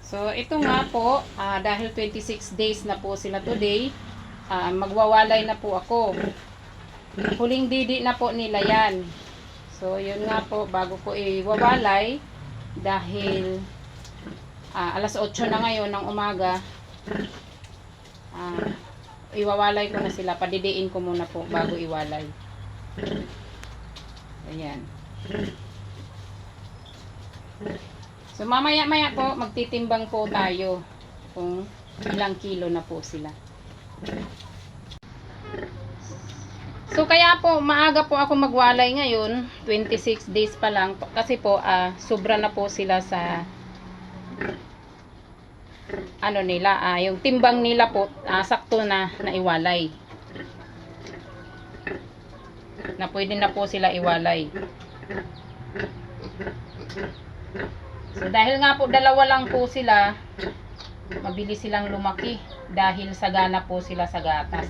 So, ito nga po, ah, dahil 26 days na po sila today, ah, magwawalay na po ako. Huling didi na po nila yan. So, yun nga po, bago ko iwawalay, dahil ah, alas 8 na ngayon ng umaga, ah, iwawalay ko na sila. Padidiin ko muna po bago iwalay. Ayan. So mamaya-maya po magtitimbang po tayo kung ilang kilo na po sila. So kaya po maaga po ako magwalay ngayon, 26 days pa lang kasi po ah, sobra na po sila sa ano nila, ah, yung timbang nila po ah, sakto na naiwalay. Na pwede na po sila iwalay. So dahil nga po dalawa lang po sila, mabilis silang lumaki dahil sagana po sila sa gatas.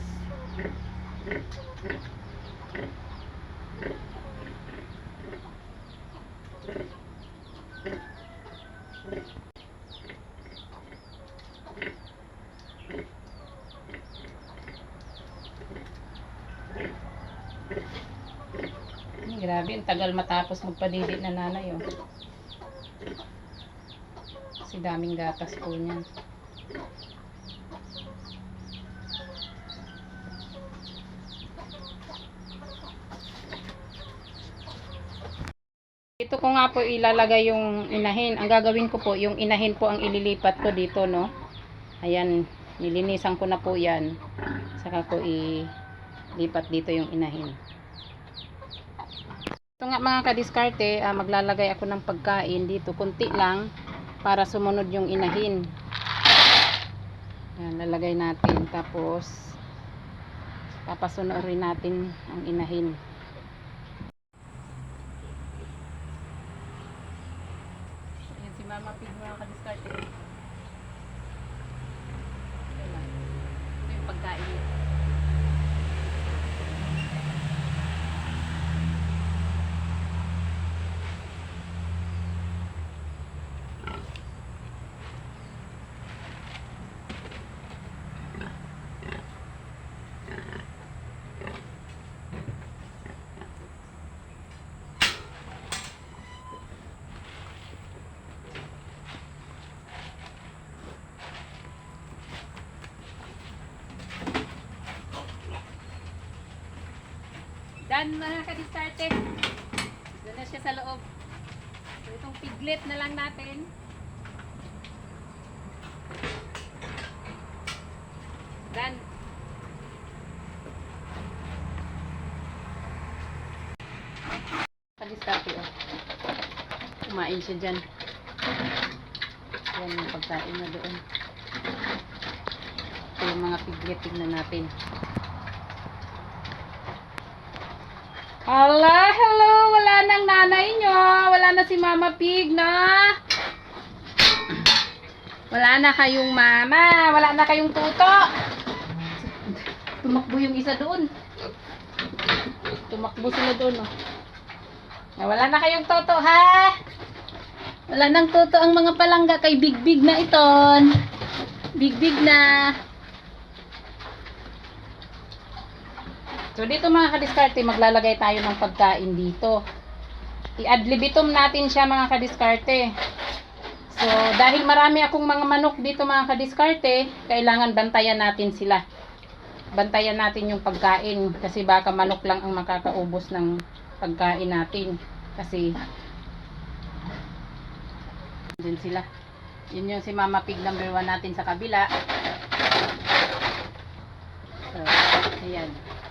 Grabe, ang tagal matapos magpadidit na nanay oh. Kasi daming gatas po niyan. Ito ko nga po ilalagay yung inahin. Ang gagawin ko po, yung inahin po ang ililipat ko dito, no? Ayan, nilinisan ko na po yan. Saka ko ilipat dito yung inahin. Ito nga mga kadiskarte, ah, maglalagay ako ng pagkain dito. Kunti lang para sumunod yung inahin. Yan, lalagay natin. Tapos, papasunurin natin ang inahin. Ayan si Mama Pig Dan mga kadistarte. Doon na siya sa loob. So itong piglet na lang natin. Dan. Kadistarte oh. Kumain siya dyan. Yan yung pagkain na doon. Ito yung mga piglet. Tignan natin. Hala, hello! Wala nang nanay nyo. Wala na si Mama Pig na. Wala na kayong mama. Wala na kayong tuto. Tumakbo yung isa doon. Tumakbo sila doon, oh. Ah, Wala na kayong toto, ha? Wala nang toto ang mga palangga kay Big Big na iton. Big Big na. So dito mga kadiskarte, maglalagay tayo ng pagkain dito. I-adlibitum natin siya mga kadiskarte. So dahil marami akong mga manok dito mga kadiskarte, kailangan bantayan natin sila. Bantayan natin yung pagkain kasi baka manok lang ang makakaubos ng pagkain natin. Kasi din sila. Yun yung si Mama Pig number 1 natin sa kabila. So, ayan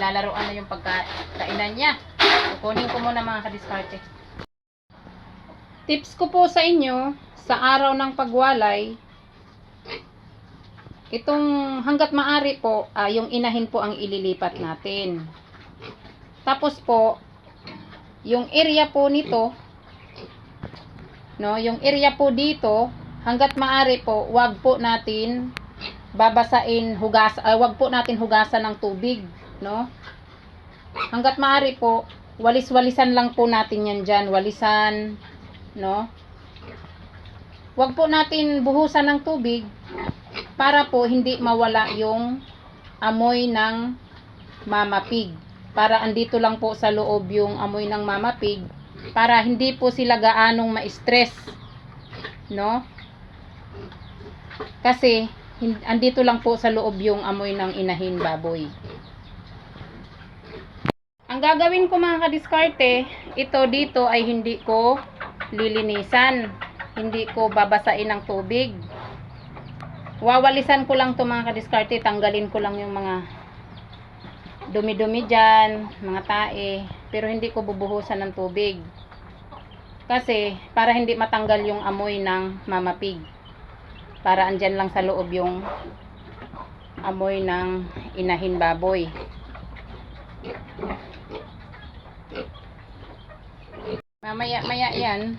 nilalaroan na yung pagkainan niya. Kukunin ko muna mga kadiskarte. Tips ko po sa inyo, sa araw ng pagwalay, itong hanggat maari po, ah, yung inahin po ang ililipat natin. Tapos po, yung area po nito, no, yung area po dito, hanggat maari po, wag po natin babasain hugas ay wag po natin hugasan ng tubig, no? Hanggat maaari po, walis-walisan lang po natin yan dyan. Walisan, no? wag po natin buhusan ng tubig para po hindi mawala yung amoy ng mama pig. Para andito lang po sa loob yung amoy ng mama pig para hindi po sila gaanong ma-stress. No? Kasi andito lang po sa loob yung amoy ng inahin baboy. Ang gagawin ko mga kadiskarte, ito dito ay hindi ko lilinisan. Hindi ko babasain ng tubig. Wawalisan ko lang to mga kadiskarte, tanggalin ko lang yung mga dumi-dumi dyan, mga tae, pero hindi ko bubuhusan ng tubig. Kasi, para hindi matanggal yung amoy ng mama pig. Para andyan lang sa loob yung amoy ng inahin baboy. Mamaya maya yan.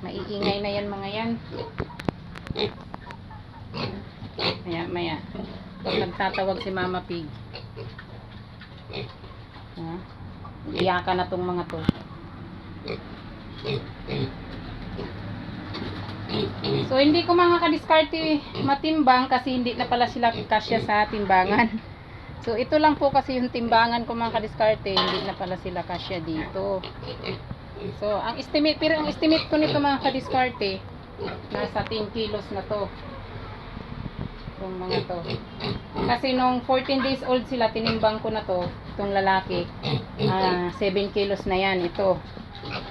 Maiingay na yan mga yan. Maya maya. Nagtatawag si Mama Pig. Ha? Iyakan na tong mga to. So hindi ko mga kadiskarte matimbang kasi hindi na pala sila kasya sa timbangan. So ito lang po kasi yung timbangan ko mga kadiskarte, hindi na pala sila kasya dito. So ang estimate, pero ang estimate ko nito mga kadiskarte, nasa 10 kilos na to. Itong mga to. Kasi nung 14 days old sila, tinimbang ko na to, itong lalaki, ah 7 kilos na yan, ito.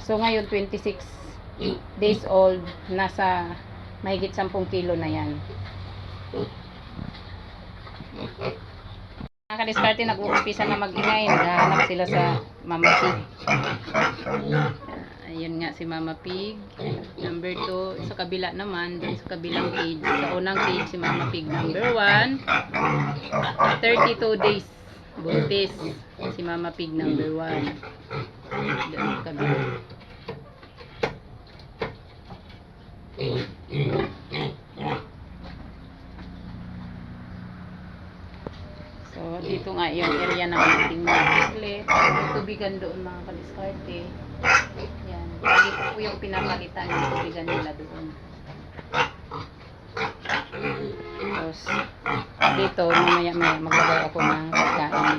So ngayon 26 days old, nasa mahigit 10 kilo na yan. Mga kadiskarte, nag-uumpisa na mag-ingay, naghahanap sila sa Mama Pig. Ayun nga si Mama Pig. Number 2, sa kabila naman, dun sa kabilang cage. Sa unang cage, si Mama Pig. Number 1, 32 days. Buntis. Si Mama Pig number 1. Doon sa kabila. So, dito nga yung area ng ating mga. May tubigan doon mga kadiskarte. Yan. Dito po yung pinapalitan yung tubigan nila doon. Tapos, dito, mamaya maya maglagay ako ng pagkain.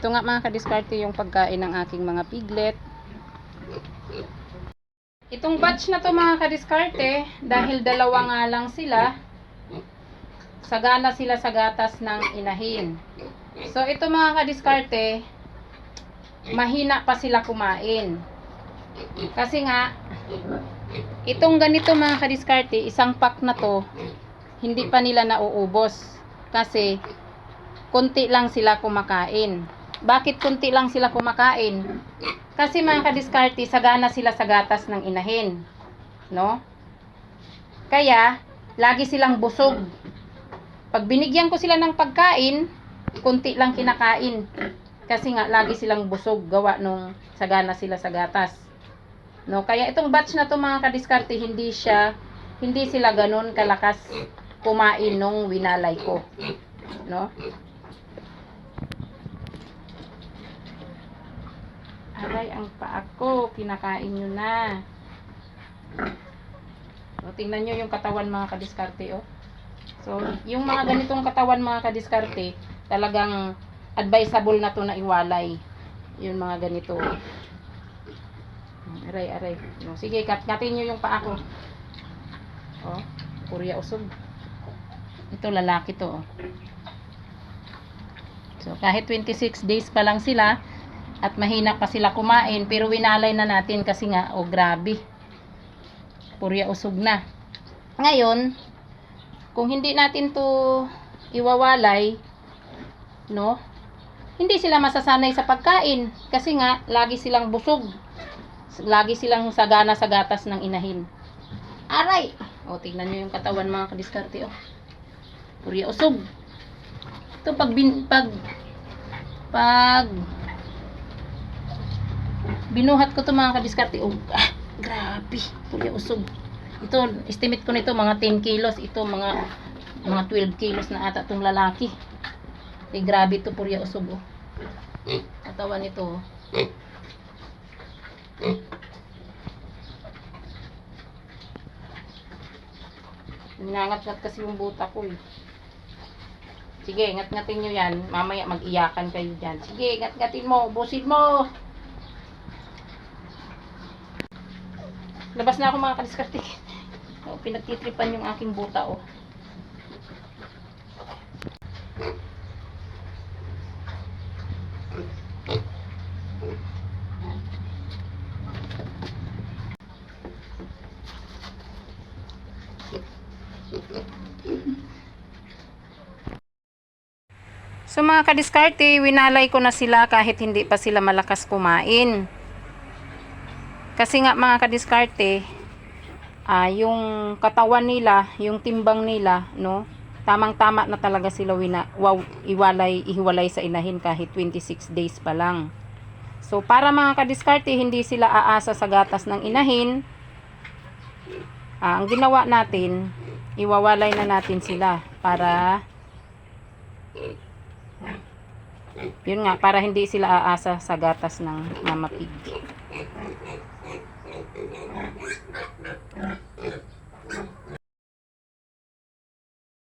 Ito nga mga kadiskarte yung pagkain ng aking mga piglet. Itong batch na to mga kadiskarte, dahil dalawa nga lang sila, sagana sila sa gatas ng inahin. So, ito mga kadiskarte, mahina pa sila kumain. Kasi nga, itong ganito mga kadiskarte, isang pack na to, hindi pa nila nauubos. Kasi, konti lang sila kumakain. Bakit konti lang sila kumakain? Kasi mga kadiskarte, sagana sila sa gatas ng inahin. No? Kaya, lagi silang busog. Pag binigyan ko sila ng pagkain, konti lang kinakain. Kasi nga, lagi silang busog gawa nung sagana sila sa gatas. No, kaya itong batch na to mga kadiskarte, hindi siya, hindi sila ganun kalakas kumain nung winalay ko. No? Aray, ang paa ko, kinakain nyo na. O, tingnan nyo yung katawan mga kadiskarte, oh. So, yung mga ganitong katawan mga kadiskarte, talagang advisable na to na iwalay. Yung mga ganito. Aray, aray. No, sige, kat katin nyo yung paa ko. Oh, kurya usog. Ito, lalaki to, oh. So, kahit 26 days pa lang sila, at mahina pa sila kumain, pero winalay na natin kasi nga, oh, grabe. Purya usog na. Ngayon, kung hindi natin to iwawalay, no, hindi sila masasanay sa pagkain kasi nga lagi silang busog. Lagi silang sagana sa gatas ng inahin. Aray! O, tignan nyo yung katawan mga kadiskarte, oh. Purya usog. Ito pag bin, pag pag binuhat ko to mga kadiskarte, oh, ah, grabe, purya usog. Ito, estimate ko nito mga 10 kilos. Ito mga mga 12 kilos na ata itong lalaki. Eh, grabe ito purya usog. Oh. Katawan nito. Oh. Nangat-ngat kasi yung buta ko eh. Sige, ngat-ngatin nyo yan. Mamaya mag-iyakan kayo dyan. Sige, ngat-ngatin mo. Busin mo. Labas na ako mga kadiskarte. Oh, pinagtitripan yung aking buta oh. So mga kadiskarte, winalay ko na sila kahit hindi pa sila malakas kumain. Kasi nga mga kadiskarte, uh, yung katawan nila, yung timbang nila, no? Tamang-tama na talaga sila wina, wow, iwalay, ihiwalay sa inahin kahit 26 days pa lang. So, para mga kadiskarte, hindi sila aasa sa gatas ng inahin. Uh, ang ginawa natin, iwawalay na natin sila para yun nga, para hindi sila aasa sa gatas ng mama pig.